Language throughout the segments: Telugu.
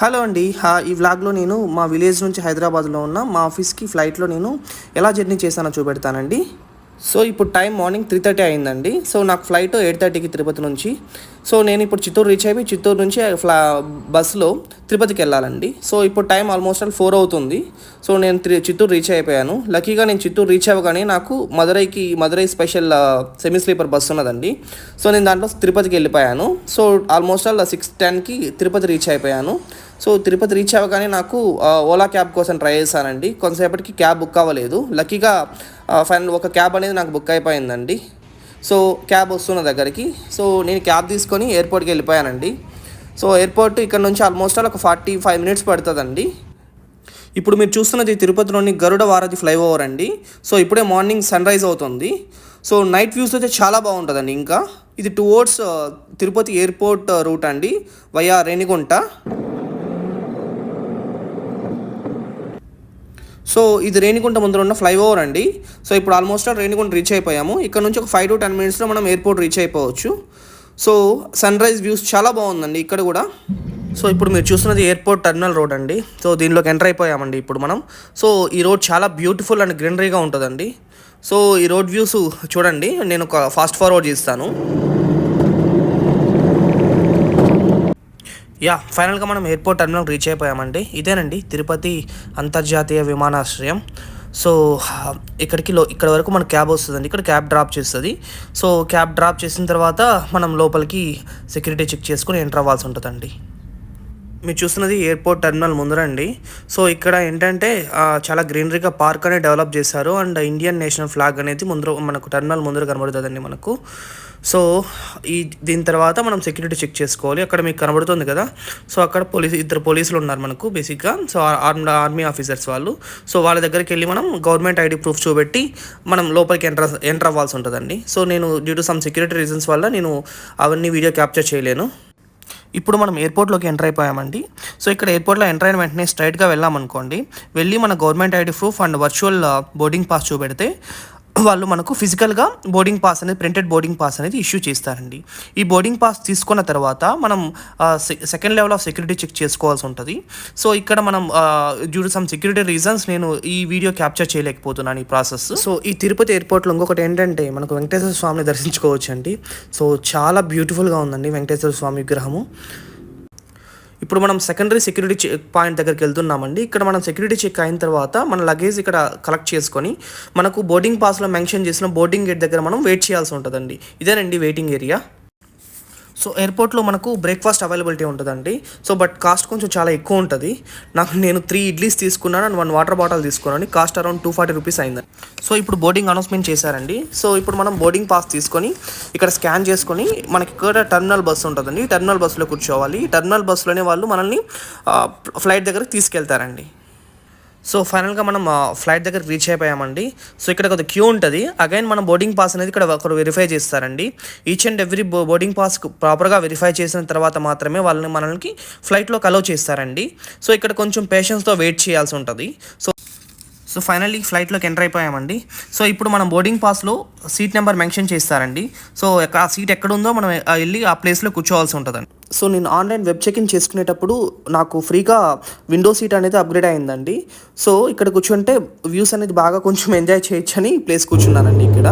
హలో అండి. ఈ వ్లాగ్లో నేను మా విలేజ్ నుంచి హైదరాబాద్లో ఉన్న మా ఆఫీస్కి ఫ్లైట్లో నేను ఎలా జర్నీ చేశానో చూపెడతానండి. సో ఇప్పుడు టైం మార్నింగ్ త్రీ థర్టీ అయిందండి. సో నాకు ఫ్లైట్ ఎయిట్ థర్టీకి తిరుపతి నుంచి. సో నేను ఇప్పుడు చిత్తూరు రీచ్ అయిపోయి చిత్తూరు నుంచి ఫ్లా బస్సులో తిరుపతికి వెళ్ళాలండి. సో ఇప్పుడు టైం ఆల్మోస్ట్ ఆల్ ఫోర్ అవుతుంది. సో నేను చిత్తూరు రీచ్ అయిపోయాను. లక్కీగా నేను చిత్తూరు రీచ్ అవ్వగానే నాకు మదురైకి Madurai special semi sleeper bus ఉన్నదండి. సో నేను దాంట్లో తిరుపతికి వెళ్ళిపోయాను. సో ఆల్మోస్ట్ ఆల్ సిక్స్ టెన్కి తిరుపతి రీచ్ అయిపోయాను. సో తిరుపతి రీచ్ అవ్వగానే నాకు ఓలా క్యాబ్ కోసం ట్రై చేశానండి. కొంతసేపటికి క్యాబ్ బుక్ అవ్వలేదు. లక్కీగా ఫైనల్ ఒక క్యాబ్ అనేది నాకు బుక్ అయిపోయిందండి. సో క్యాబ్ వస్తున్న దగ్గరికి. సో నేను క్యాబ్ తీసుకొని ఎయిర్పోర్ట్కి వెళ్ళిపోయానండి. సో ఎయిర్పోర్ట్ ఇక్కడ నుంచి ఆల్మోస్ట్ ఆల్ ఒక ఫార్టీ ఫైవ్ మినిట్స్ పడుతుందండి. ఇప్పుడు మీరు చూస్తున్నది తిరుపతిలోని గరుడ వారధి ఫ్లైఓవర్ అండి. సో ఇప్పుడే మార్నింగ్ సన్ రైజ్ అవుతుంది. సో నైట్ వ్యూస్ అయితే చాలా బాగుంటుందండి ఇంకా. ఇది టువర్డ్స్ తిరుపతి ఎయిర్పోర్ట్ రూట్ అండి. వయా రేణిగుంట సో ఇది రేణిగుంట ముందర ఉన్న ఫ్లైఓవర్ అండి. సో ఇప్పుడు ఆల్మోస్ట్ రేణిగుంట రీచ్ అయిపోయాము. ఇక్కడ నుంచి ఒక ఫైవ్ టు టెన్ మినిట్స్లో మనం ఎయిర్పోర్ట్ రీచ్ అయిపోవచ్చు. సో సన్ రైజ్ వ్యూస్ చాలా బాగుందండి ఇక్కడ కూడా. సో ఇప్పుడు మీరు చూస్తున్నది ఎయిర్పోర్ట్ టర్మినల్ రోడ్ అండి. సో దీనిలోకి ఎంటర్ అయిపోయామండి ఇప్పుడు మనం. సో ఈ రోడ్ చాలా బ్యూటిఫుల్ అండ్ గ్రీనరీగా ఉంటుందండి. సో ఈ రోడ్ వ్యూస్ చూడండి నేను ఒక ఫాస్ట్ ఫార్వర్డ్ చేస్తాను. యా ఫైనల్గా మనం ఎయిర్పోర్ట్ టర్మినల్ రీచ్ అయిపోయామండి. ఇదేనండి తిరుపతి అంతర్జాతీయ విమానాశ్రయం. సో ఇక్కడికి లో ఇక్కడ వరకు మన క్యాబ్ వస్తుందండి. ఇక్కడ క్యాబ్ డ్రాప్ చేస్తుంది. సో క్యాబ్ డ్రాప్ చేసిన తర్వాత మనం లోపలికి సెక్యూరిటీ చెక్ చేసుకుని ఎంటర్ అవ్వాల్సి ఉంటుందండి. మీరు చూస్తున్నది ఎయిర్పోర్ట్ టర్మినల్ ముందరండి. సో ఇక్కడ ఏంటంటే చాలా గ్రీనరీగా పార్క్ అనేది డెవలప్ చేశారు. అండ్ ఇండియన్ నేషనల్ ఫ్లాగ్ అనేది ముందర మనకు టర్మినల్ ముందర కనబడుతుందండి మనకు. సో ఈ దీని తర్వాత మనం సెక్యూరిటీ చెక్ చేసుకోవాలి. అక్కడ మీకు కనబడుతుంది కదా. సో అక్కడ పోలీస్ ఇద్దరు పోలీసులు ఉన్నారు మనకు బేసిక్గా. సో ఆర్మీ ఆర్మీ ఆఫీసర్స్ వాళ్ళు. సో వాళ్ళ దగ్గరికి వెళ్ళి మనం గవర్నమెంట్ ఐడి ప్రూఫ్ చూపెట్టి మనం లోపలికి ఎంటర్ ఎంటర్ అవ్వాల్సి ఉంటుందండి. సో నేను due to some security reasons వల్ల నేను అవన్నీ వీడియో క్యాప్చర్ చేయలేను. ఇప్పుడు మనం ఎయిర్పోర్ట్లోకి ఎంటర్ అయిపోయామండి. సో ఇక్కడ ఎయిర్పోర్ట్లో ఎంటర్ అయిన వెంటనే స్ట్రైట్గా వెళ్ళామనుకోండి. వెళ్ళి మన government ID proof and virtual boarding pass చూపెడితే వాళ్ళు మనకు ఫిజికల్గా బోర్డింగ్ పాస్ అనేది ప్రింటెడ్ బోర్డింగ్ పాస్ అనేది ఇష్యూ చేస్తారండి. ఈ బోర్డింగ్ పాస్ తీసుకున్న తర్వాత మనం second level of security check చేసుకోవాల్సి ఉంటుంది. సో ఇక్కడ మనం due to some security reasons నేను ఈ వీడియో క్యాప్చర్ చేయలేకపోతున్నాను ఈ ప్రాసెస్ సో ఈ తిరుపతి ఎయిర్పోర్ట్లో ఇంకొకటి ఏంటంటే మనకు వెంకటేశ్వర స్వామిని దర్శించుకోవచ్చు అండి సో చాలా బ్యూటిఫుల్గా ఉందండి వెంకటేశ్వర స్వామి విగ్రహము. ఇప్పుడు మనం సెకండరీ సెక్యూరిటీ చెక్ పాయింట్ దగ్గరికి వెళ్తున్నామండి. ఇక్కడ మనం సెక్యూరిటీ చెక్ అయిన తర్వాత మన లగేజ్ ఇక్కడ కలెక్ట్ చేసుకొని మనకు బోర్డింగ్ పాస్లో మెన్షన్ చేసిన బోర్డింగ్ గేట్ దగ్గర మనం వెయిట్ చేయాల్సి ఉంటుందండి. ఇదేనండి వెయిటింగ్ ఏరియా సో ఎయిర్పోర్ట్లో మనకు బ్రేక్ఫాస్ట్ అవైలబిలిటీ ఉంటుందండి. సో బట్ కాస్ట్ కొంచెం చాలా ఎక్కువ ఉంటుంది. నాకు నేను త్రీ ఇడ్లీస్ తీసుకున్నాను అండ్ వన్ వాటర్ బాటిల్ తీసుకున్నాను. Cost around two forty rupees అయింది. సో ఇప్పుడు బోర్డింగ్ అనౌన్స్మెంట్ చేశారండి. సో ఇప్పుడు మనం బోర్డింగ్ పాస్ తీసుకొని ఇక్కడ స్కాన్ చేసుకొని మనకి ఇక్కడ టర్మినల్ బస్సు ఉంటుందండి. టర్మినల్ బస్సులో కూర్చోవాలి. ఈ టర్మినల్ బస్సులోనే వాళ్ళు మనల్ని ఫ్లైట్ దగ్గరికి తీసుకెళ్తారండి. సో ఫైనల్గా మనం ఫ్లైట్ దగ్గర రీచ్ అయిపోయామండి. సో ఇక్కడ కొద్దిగా క్యూ ఉంటుంది. అగైన్ మనం బోర్డింగ్ పాస్ అనేది ఇక్కడ ఒకరు వెరిఫై చేస్తారండి. Each and every boarding pass ప్రాపర్గా వెరిఫై చేసిన తర్వాత మాత్రమే వాళ్ళని మనల్ని ఫ్లైట్లోకి అలౌ చేస్తారండి. సో ఇక్కడ కొంచెం పేషెన్స్తో వెయిట్ చేయాల్సి ఉంటుంది. సో సో ఫైనల్లీ ఫ్లైట్లోకి ఎంటర్ అయిపోయామండి. సో ఇప్పుడు మనం బోర్డింగ్ పాస్లో సీట్ నెంబర్ మెన్షన్ చేస్తారండి. సో ఆ సీట్ ఎక్కడ ఉందో మనం వెళ్ళి ఆ ప్లేస్లో కూర్చోవాల్సి ఉంటుందండి. సో నేను ఆన్లైన్ వెబ్ చెక్ ఇన్ చేసుకునేటప్పుడు నాకు ఫ్రీగా విండో సీట్ అనేది అప్గ్రేడ్ అయిందండి. సో ఇక్కడ కూర్చుంటే వ్యూస్ అనేది బాగా కొంచెం ఎంజాయ్ చేయొచ్చు అని ప్లేస్ కూర్చున్నానండి ఇక్కడ.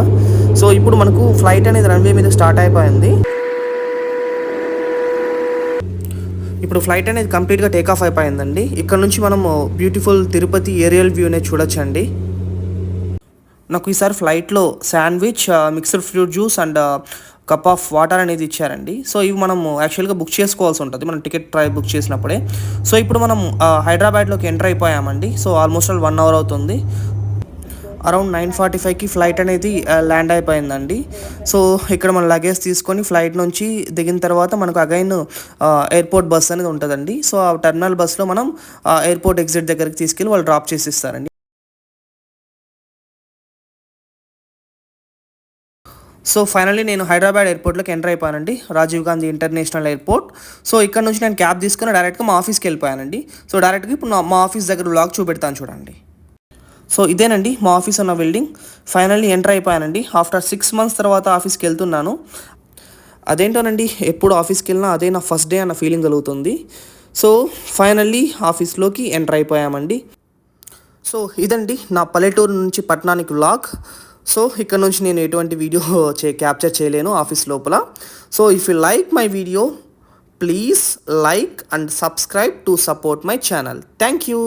సో ఇప్పుడు మనకు ఫ్లైట్ అనేది రన్వే మీద స్టార్ట్ అయిపోయింది. ఇప్పుడు ఫ్లైట్ అనేది కంప్లీట్గా టేక్ ఆఫ్ అయిపోయిందండి. ఇక్కడ నుంచి మనం బ్యూటిఫుల్ తిరుపతి ఏరియల్ వ్యూ అనేది చూడొచ్చండి. నాకు ఈసారి ఫ్లైట్లో sandwich mixed fruit juice and cup of water అనేది ఇచ్చారండి. సో ఇవి మనం యాక్చువల్గా బుక్ చేసుకోవాల్సి ఉంటుంది. మనం టికెట్ ట్రై బుక్ చేసినప్పుడే. సో ఇప్పుడు మనం హైదరాబాద్లోకి enter అయిపోయామండి. So almost all one hour అవుతుంది. అరౌండ్ నైన్ ఫార్టీ ఫైవ్కి ఫ్లైట్ అనేది ల్యాండ్ అయిపోయిందండి. సో ఇక్కడ మన లగేజ్ తీసుకొని ఫ్లైట్ నుంచి దిగిన తర్వాత మనకు అగైన్ ఎయిర్పోర్ట్ బస్ అనేది ఉంటుందండి. సో ఆ టర్మినల్ బస్లో మనం ఎయిర్పోర్ట్ ఎగ్జిట్ దగ్గరికి తీసుకెళ్ళి వాళ్ళు డ్రాప్ చేసి ఇస్తారండి. సో ఫైనల్లీ నేను హైదరాబాద్ ఎయిర్పోర్ట్లోకి ఎంటర్ అయిపోయానండి. Rajiv Gandhi international airport. So ఇక్కడ నుంచి నేను క్యాబ్ తీసుకుని డైరెక్ట్గా మా ఆఫీస్కి వెళ్ళిపోయానండి. సో డైరెక్ట్గా ఇప్పుడు నా- మా ఆఫీస్ దగ్గర బ్లాగ్ చూపెడతాను చూడండి. సో ఇదేనండి మా ఆఫీస్ ఉన్న బిల్డింగ్ ఫైనల్లీ ఎంటర్ అయిపోయానండి. ఆఫ్టర్ సిక్స్ మంత్స్ తర్వాత ఆఫీస్కి వెళ్తున్నాను. అదేంటోనండి ఎప్పుడు ఆఫీస్కి వెళ్ళినా అదే నా ఫస్ట్ డే అన్న ఫీలింగ్ కలుగుతుంది. సో ఫైనల్లీ ఆఫీస్లోకి ఎంటర్ అయిపోయామండి. సో ఇదండి నా పల్లెటూరు నుంచి పట్టణానికి వ్లాగ్ సో ఇక్కడ నుంచి నేను ఎటువంటి వీడియో చే క్యాప్చర్ చేయలేను ఆఫీస్ లోపల. So if you like my video please like and subscribe to support my channel thank you